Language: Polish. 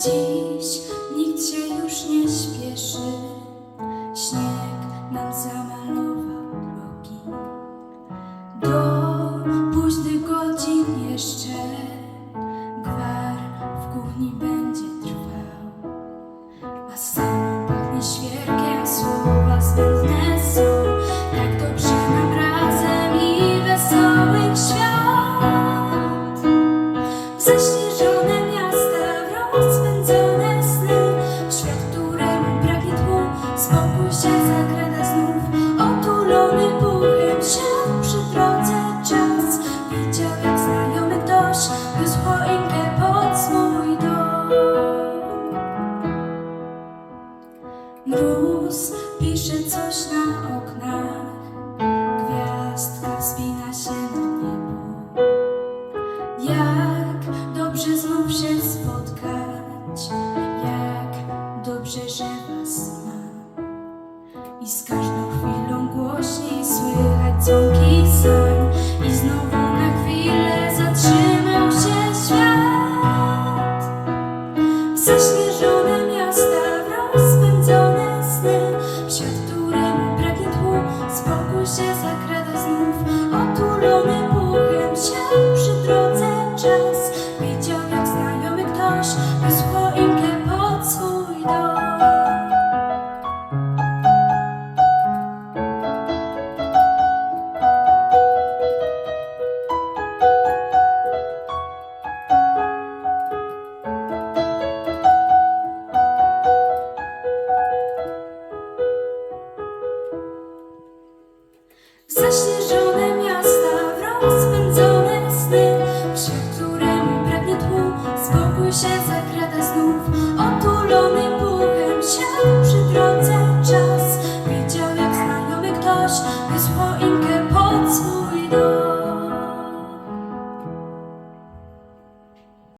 Dziś nikt się już nie śpieszy, śnieg nam zamalował drogi. Do późnych godzin jeszcze gwar w kuchni będzie trwał, a sam Pisze coś na oknach, gwiazdka wspina się do niebo. Jak dobrze znów się spotkać, jak dobrze, że was ma. I z każdą chwilą głośniej słychać dzwonki sań i znowu na chwilę zatrzymał się świat. Zaśnieżone miasta. się zakrada znów. O tu się zakrada znów.